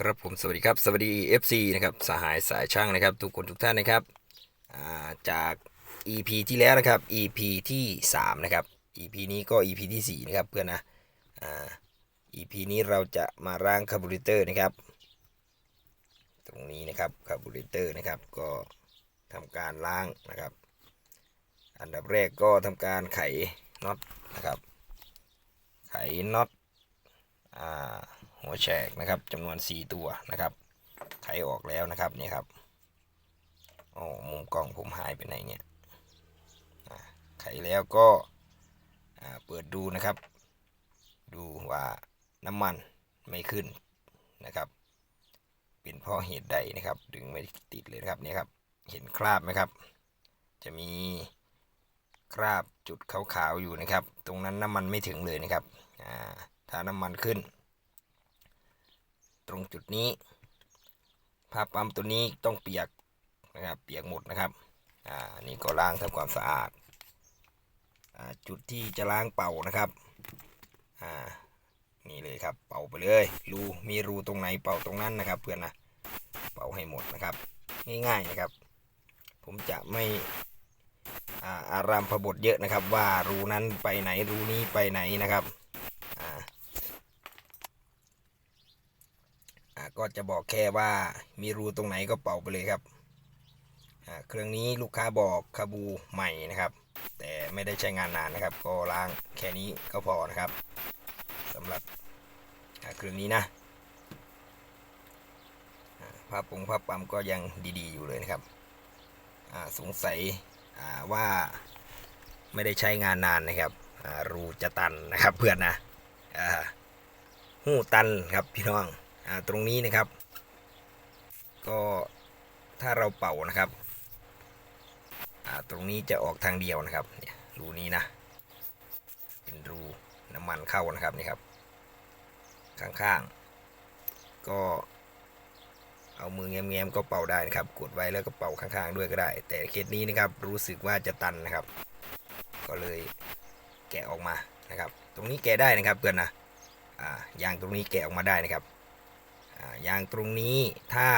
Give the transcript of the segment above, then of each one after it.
ครับผมสวัสดีครับสวัสดี FC นะครับสหายสายช่างนะครับ ทุกคนทุกท่านนะครับาจาก EP ที่แล้วนะครับ EP ที่3นะครับ EP นี้ก็ EP ที่4นะครับเพื่อนนะอ่า EP นี้เราจะมาร่างคาร์บูเรเตอร์นะครับ ตรงนี้นะครับคาร์บูเรเตอร์นะครับ ก็ทำการล้างนะครับ อันดับแรกก็ทำการไขน็อตนะครับ ไขน็อตอ่า หัวแฉกนะครับจำนวน 4 ตัวนะครับไขออกแล้วนะครับนี่ครับโอ้มุมกล้องผมหายไปไหนเนี่ยไขแล้วก็เปิดดูนะครับ ดูว่าน้ำมันไม่ขึ้นนะครับ เป็นเพราะเหตุใดนะครับ ดึงไม่ติดเลยนะครับเนี่ยครับ เห็นคราบไหมครับ จะมีคราบจุดขาวๆอยู่นะครับ ตรงนั้นน้ำมันไม่ถึงเลยนะครับอ่าถ้าน้ำมันขึ้น ตรงจุดนี้ผ้าปั๊มตัวนี้ต้องเปียกนะครับ เปียกหมดนะครับ อ่า นี่ก็ล้างทำความสะอาด อ่า จุดที่จะล้างเป่านะครับ อ่า นี่เลยครับ เป่าไปเลย รู มีรูตรงไหนเป่าตรงนั้นนะครับ เพื่อนนะ เป่าให้หมดนะครับ ง่ายๆนะครับ ผมจะไม่อ่าอารามพบทเยอะนะครับ ว่ารูนั้นไปไหนรูนี้ไปไหนนะครับ อ่า อ่า ก็จะบอกแค่ว่ามีรูตรงไหนก็เป่าไปเลยครับ เครื่องนี้ลูกค้าบอกคาบูใหม่นะครับ แต่ไม่ได้ใช้งานนานนะครับ ก็ล้างแค่นี้ก็พอนะครับสำหรับเครื่องนี้นะภาพปุงภาพปั๊มก็ยังดีๆอยู่เลยนะครับสงสัยว่าไม่ได้ใช้งานนานนะครับรูจะตันนะครับเพื่อนนะหูตันครับพี่น้อง ตรงนี้นะครับ ก็ถ้าเราเป่านะครับ ตรงนี้จะออกทางเดียวนะครับเนี่ยรูนี้นะ เป็นรูน้ำมันเข้านะครับนี่ครับ ข้างๆ ก็เอามือแง้มๆก็เป่าได้นะครับ กดไว้แล้วก็เป่าข้างๆ ด้วยก็ได้ แต่เคสนี้นะครับรู้สึกว่าจะตันนะครับ ก็เลยแกะออกมานะครับ ตรงนี้แกะได้นะครับเพื่อนนะอ่ายางตรงนี้แกะออกมาได้นะครับ ยางตรงนี้ถ้า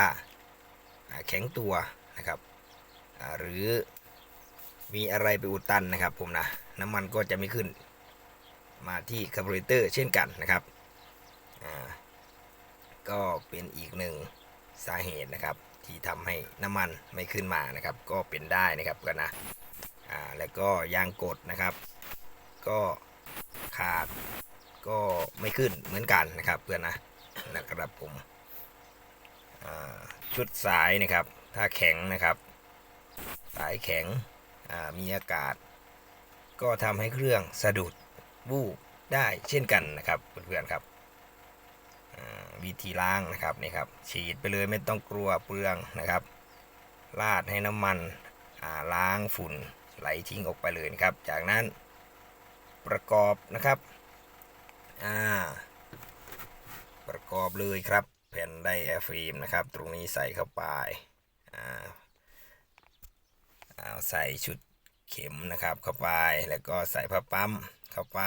แข็งตัวนะครับหรือมีอะไรไปอุดตันนะครับผมนะน้ำมันก็จะไม่ขึ้น มาที่คาร์บูเรเตอร์เช่นกันนะครับก็เป็นอีกหนึ่งสาเหตุนะครับที่ทำให้น้ำมันไม่ขึ้นมานะครับ ก็เป็นได้นะครับกันนะแล้วก็ยางกดนะครับ ก็ขาดก็ไม่ขึ้นเหมือนกันนะครับเพื่อนนะ นะครับผมชุดสายนะครับ ถ้าแข็งนะครับ สายแข็งอ่ามีอากาศ ก็ทำให้เครื่องสะดุดวูบได้เช่นกันนะครับเพื่อนๆครับวิธีล้างนะครับนี่ครับ ฉีดไปเลยไม่ต้องกลัวเปลืองนะครับลาดให้น้ำมันล้างฝุ่นไหลทิ้งออกไปเลยนะครับ จากนั้นประกอบนะครับอ่า ประกอบเลยครับ แผ่นไดอะฟิล์มนะครับ ตรงนี้ใส่เข้าไปอ่าเอาใส่ชุดเข็มนะครับ เข้าไปแล้วก็ใส่ผ้าปั๊มเข้าไป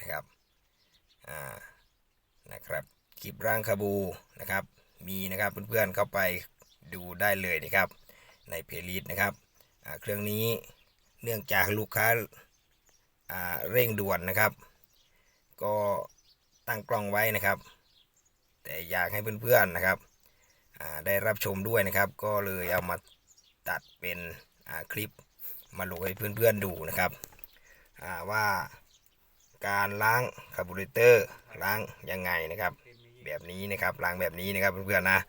นะครับอ่านะครับคลิปร่างคาบูนะครับ มีนะครับเพื่อนๆเข้าไปดูได้เลยนะครับ ในเพลย์ลิสต์นะครับเครื่องนี้เนื่องจากลูกค้าาเร่งด่วนนะครับ ก็ตั้งกล้องไว้นะครับ แต่อยากให้เพื่อนๆนะครับได้รับชมด้วยนะครับ ก็เลยเอามาตัดเป็นคลิปมาลงให้เพื่อนๆดูนะครับว่าการล้างคาร์บูเรเตอร์ล้างยังไงนะครับ แบบนี้นะครับล้างแบบนี้นะครับเพื่อนๆนะ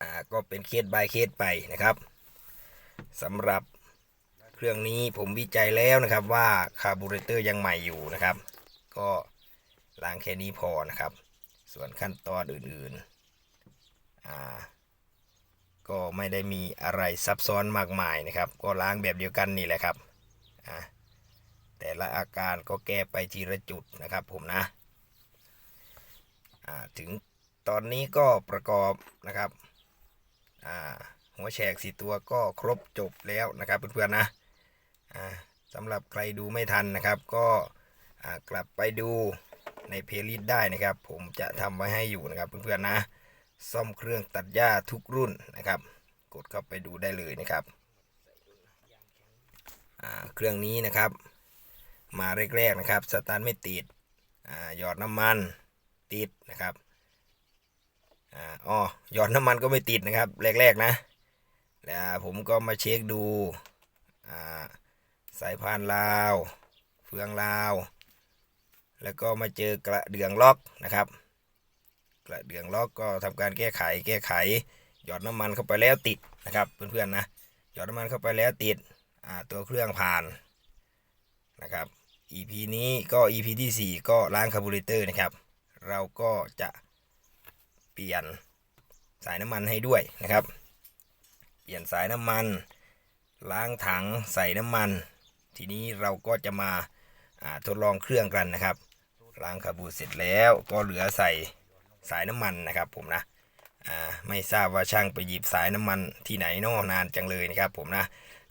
อ่าก็เป็นเคส by เคสไปนะครับสำหรับเครื่องนี้ผมวิจัยแล้วนะครับว่าคาร์บูเรเตอร์ยังใหม่อยู่นะครับ ก็ล้างแค่นี้พอนะครับ ส่วนขั้นตอนอื่นๆอ่าก็ไม่ได้มีอะไรซับซ้อนมากมายนะครับ ก็ล้างแบบเดียวกันนี่แหละครับอ่าแต่ละอาการก็แก้ไปทีละจุดนะครับผมนะอ่าถึงตอนนี้ก็ประกอบนะครับอ่าหัวแฉกสีตัวก็ครบจบแล้วนะครับเพื่อนๆนะอ่าสำหรับใครดูไม่ทันนะครับ ก็กลับไปดู ในเพลย์ลิสต์ได้นะครับ ผมจะทำไว้ให้อยู่นะครับ เพื่อนๆนะ ซ่อมเครื่องตัดหญ้าทุกรุ่นนะครับ กดเข้าไปดูได้เลยนะครับเครื่องนี้นะครับ มาแรกๆนะครับสตาร์ทไม่ติดอาหยอดน้ำมันติดนะครับอาอ๋อหยอดน้ำมันก็ไม่ติดนะครับ แรกๆนะแล้วผมก็มาเช็คดูอ่าสายพานลาว เฟืองลาว แล้วก็มาเจอกระเดื่องล็อกนะครับ กระเดื่องล็อกก็ทำการแก้ไข แก้ไข หยอดน้ำมันเข้าไปแล้วติดนะครับเพื่อนๆนะหยอดน้ำมันเข้าไปแล้วติดอ่าตัวเครื่องผ่านนะครับ EP นี้ก็ EP ที่ 4 ก็ล้างคาร์บูเรเตอร์นะครับ เราก็จะเปลี่ยนสายน้ำมันให้ด้วยนะครับ เปลี่ยนสายน้ำมัน ล้างถังใส่น้ำมัน ทีนี้เราก็จะมาทดลองเครื่องกันนะครับ ล้างคาร์บูเสร็จแล้วก็เหลือใส่สายน้ำมันนะครับผมนะอ่าไม่ทราบว่าช่างไปหยิบสายน้ำมันที่ไหนนอนานจังเลยนะครับผมนะ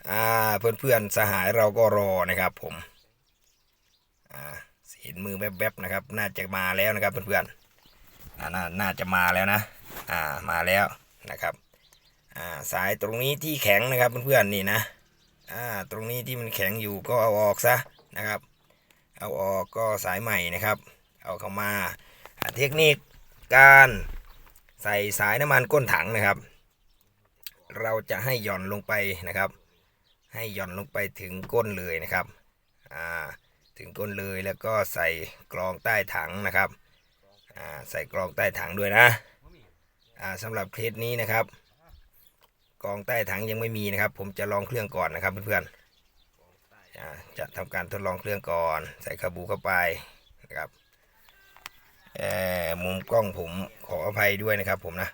อ่าเพื่อนๆสหายเราก็รอนะครับผมอ่าเห็นมือแวบๆนะครับ น่าจะมาแล้วนะครับเพื่อนๆอ่าน่าน่าจะมาแล้วนะอ่ามาแล้วนะครับอ่าสายตรงนี้ที่แข็งนะครับเพื่อนๆนี่นะอ่าตรงนี้ที่มันแข็งอยู่ก็เอาออกซะนะครับ เอาออกก็สายใหม่นะครับ เอาเข้ามาเทคนิคการใส่สายน้ำมันก้นถังนะครับ เราจะให้หย่อนลงไปนะครับ ให้หย่อนลงไปถึงก้นเลยนะครับอ่าถึงก้นเลยแล้วก็ใส่กรองใต้ถังนะครับอ่าใส่กรองใต้ถังด้วยนะอ่าสำหรับเคสนี้นะครับกรองใต้ถังยังไม่มีนะครับ ผมจะลองเครื่องก่อนนะครับเพื่อนๆ จะทำการทดลองเครื่องก่อน ใส่คาบูเข้าไปนะครับมุมกล้องผมขออภัยด้วยนะครับผมนะ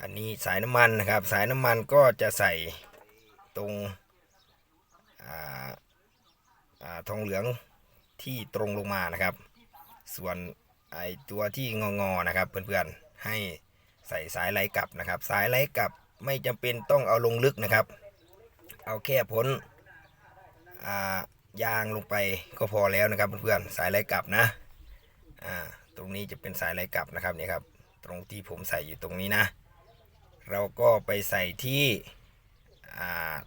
อันนี้สายน้ำมันนะครับ สายน้ำมันก็จะใส่ตรงออทองเหลืองที่ตรงลงมานะครับ ส่วนไอตัวที่งองอๆนะครับเพื่อนๆให้ใส่สายไหลกลับนะครับ สายไหลกลับไม่จำเป็นต้องเอาลงลึกนะครับ เอาแค่พ้น ยางลงไปก็พอแล้วนะครับเพื่อนๆสายไหลกลับนะอ่าตรงนี้จะเป็นสายไหลกลับนะครับเนี่ยครับ ตรงที่ผมใส่อยู่ตรงนี้นะ เราก็ไปใส่ที่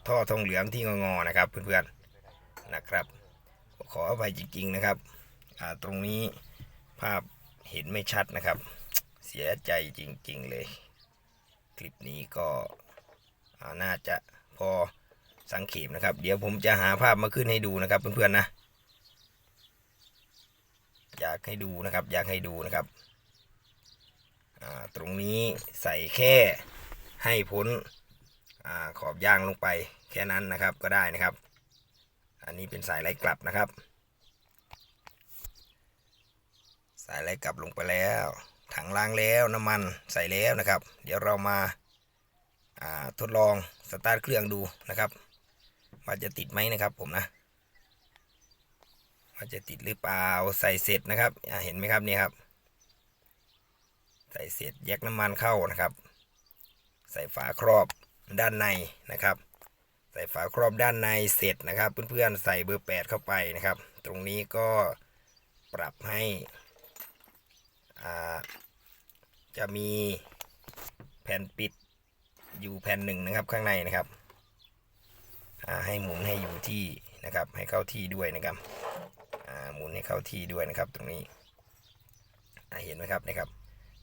ท่อทองเหลืองที่งอๆนะครับ เพื่อนๆนะครับ ขออภัยจริง ๆนะครับตรงนี้ภาพเห็นไม่ชัดนะครับ เสียใจจริง ๆ เลย คลิปนี้ก็น่าจะพอ สังเขปนะครับ เดี๋ยวผมจะหาภาพมาขึ้นให้ดูนะครับ เพื่อนๆนะ อยากให้ดูนะครับ อยากให้ดูนะครับตรงนี้ใส่แค่ให้พ้นอขอบย่างลงไปแค่นั้นนะครับก็ได้นะครับ อันนี้เป็นสายไหลกลับนะครับ สายไหลกลับลงไปแล้ว ถังล้างแล้วน้ำมันใส่แล้วนะครับ เดี๋ยวเรามาทดลองสตาร์ทเครื่องดูนะครับ ว่าจะติดไหมนะครับ ผมนะว่าจะติดหรือเปล่าใส่เสร็จนะครับเห็นไหมครับนี่ครับ ใส่เสร็จแยกน้ำมันเข้านะครับ ใส่ฝาครอบด้านในนะครับ ใส่ฝาครอบด้านในเสร็จนะครับ เพื่อนๆใส่เบอร์ 8 เข้าไปนะครับ ตรงนี้ก็ปรับให้อ่าจะมีแผ่นปิดอยู่แผ่นหนึ่งนะครับข้างในนะครับ ให้หมุนให้อยู่ที่นะครับ ให้เข้าที่ด้วยนะครับหมุนให้เข้าที่ด้วยนะครับ ตรงนี้เห็นไหมครับนะครับ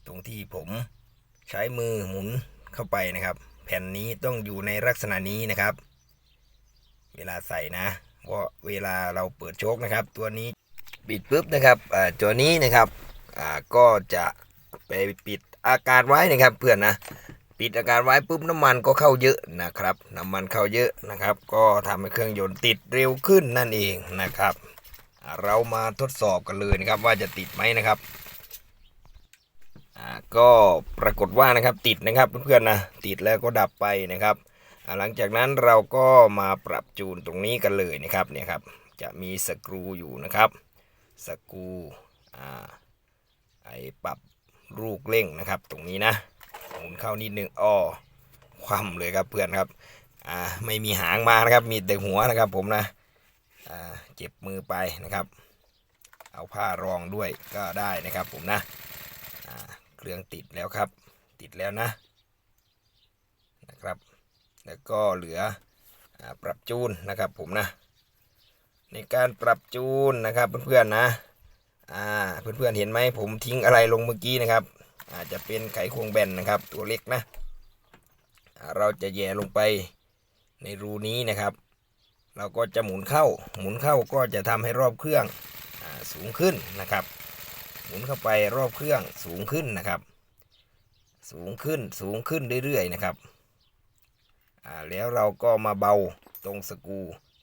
ตรงที่ผมใช้มือหมุนเข้าไปนะครับ แผ่นนี้ต้องอยู่ในลักษณะนี้นะครับ เวลาใส่นะเพราะเวลาเราเปิดโชคนะครับ ตัวนี้ปิดปุ๊บนะครับตัวนี้นะครับก็จะไปปิดอากาศไว้นะครับเพื่อนนะ ปิดอากาศไว้ปุ๊บน้ำมันก็เข้าเยอะนะครับ น้ำมันเข้าเยอะนะครับ ก็ทำให้เครื่องยนต์ติดเร็วขึ้นนั่นเองนะครับ เรามาทดสอบกันเลยนะครับว่าจะติดไหมนะครับก็ปรากฏว่านะครับติดนะครับเพื่อนๆนะติดแล้วก็ดับไปนะครับ หลังจากนั้นเราก็มาปรับจูนตรงนี้กันเลยนะครับเนี่ยครับจะมีสกรูอยู่นะครับสกรูไอปรับลูกเร่งนะครับ ตรงนี้นะ หมุนเข้านิดนึงอ้อคว่ำเลยครับเพื่อนครับ อ่าไม่มีหางมานะครับ มีแต่หัวนะครับ ผมนะ อ่าเจ็บมือไปนะครับ เอาผ้ารองด้วยก็ได้นะครับ ผมนะ อ่าเครื่องติดแล้วครับ ติดแล้วนะ นะครับ แล้วก็เหลืออาปรับจูนนะครับ ผมนะ ในการปรับจูนนะครับเพื่อนๆนะ อ่าเพื่อนๆเห็นไหมผมทิ้งอะไรลงเมื่อกี้นะครับ อาจจะเป็นไขควงแบนนะครับ ตัวเล็กนะ เราจะแย่ลงไปในรูนี้นะครับ เราก็จะหมุนเข้า หมุนเข้าก็จะทำให้รอบเครื่องอสูงขึ้นนะครับ หมุนเข้าไปรอบเครื่องสูงขึ้นนะครับ สูงขึ้นสูงขึ้นเรื่อยๆนะครับแล้วเราก็มาเบาตรงสกู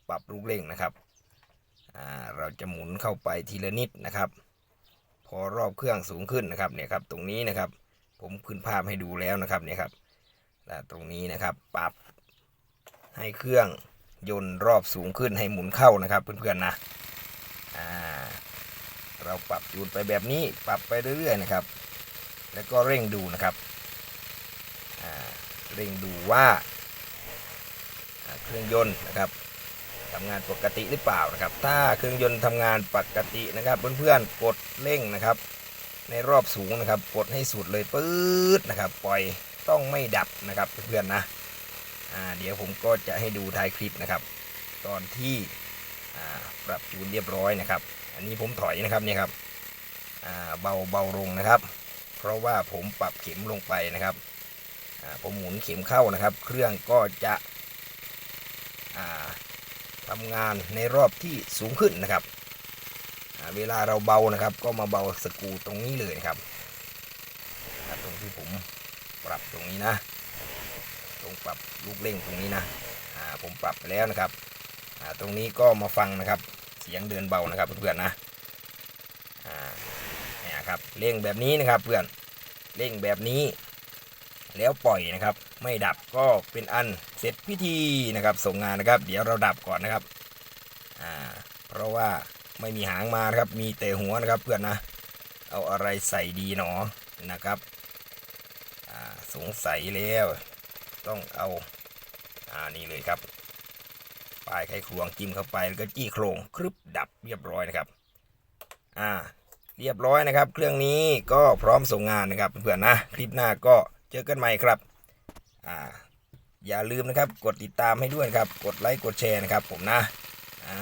ปรับลูกเร่งนะครับเราจะหมุนเข้าไปทีละนิดนะครับ อรอบเครื่องสูงขึ้นนะครับเนี่ยครับตรงนี้นะครับ ผมขึ้นภาพให้ดูแล้วนะครับเนี่ยครับอ่ตรงนี้นะครับปรับให้เครื่องยนต์รอบสูงขึ้นให้หมุนเข้านะครับเพื่อนๆนะอ่าเราปรับจูนไปแบบนี้ปรับไปเรื่อยๆนะครับ แล้วก็เร่งดูนะครับเร่งดูว่าเครื่องยนต์นะครับ ทำงานปกติหรือเปล่านะครับ ถ้าเครื่องยนต์ทำงานปกตินะครับ เพื่อนๆกดเร่งนะครับ ในรอบสูงนะครับ กดให้สุดเลยปื๊ดนะครับ ปล่อยต้องไม่ดับนะครับเพื่อนๆนะอ่าเดี๋ยวผมก็จะให้ดูท้ายคลิปนะครับ ตอนที่อ่าปรับจูนเรียบร้อยนะครับ อันนี้ผมถอยนะครับเนี่ยครับอ่าเบาเบาลงนะครับ เพราะว่าผมปรับเข็มลงไปนะครับอ่าผมหมุนเข็มเข้านะครับ เครื่องก็จะอ่า ทำงานในรอบที่สูงขึ้นนะครับ เวลาเราเบานะครับ ก็มาเบาสกูตรงนี้เลยนะครับ ตรงที่ผมปรับตรงนี้นะ ตรงปรับลูกเร่งตรงนี้นะผมปรับไปแล้วนะครับ ตรงนี้ก็มาฟังนะครับ เสียงเดินเบานะครับเพื่อนๆนะอ่าเนี่ยครับเร่งแบบนี้นะครับเพื่อนเร่งแบบนี้ แล้วปล่อยนะครับ ไม่ดับก็เป็นอัน ร็จพิธีนะครับส่งงานนะครับ เดี๋ยวเราดับก่อนนะครับอ่าเพราะว่าไม่มีหางมานะครับ มีแต่หัวนะครับเพื่อนนะ เอาอะไรใส่ดีหนอนะครับอ่าสงสัยแล้ว ต้องเอาอ่านี่เลยครับปลายไขควงจิ้มเข้าไปแล้วก็จี้โครงครึบดับเรียบร้อยนะครับอ่าเรียบร้อยนะครับ เครื่องนี้ก็พร้อมส่งงานนะครับเพื่อนนะ คลิปหน้าก็เจอกันใหม่ครับอ่า อย่าลืมนะครับ กดติดตามให้ด้วยครับ กดไลค์กดแชร์นะครับ ผมนะอ่า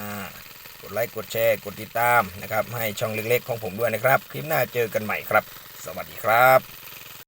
กดไลค์กดแชร์กดติดตามนะครับ ให้ช่องเล็กๆของผมด้วยนะครับ คลิปหน้าเจอกันใหม่ครับ สวัสดีครับ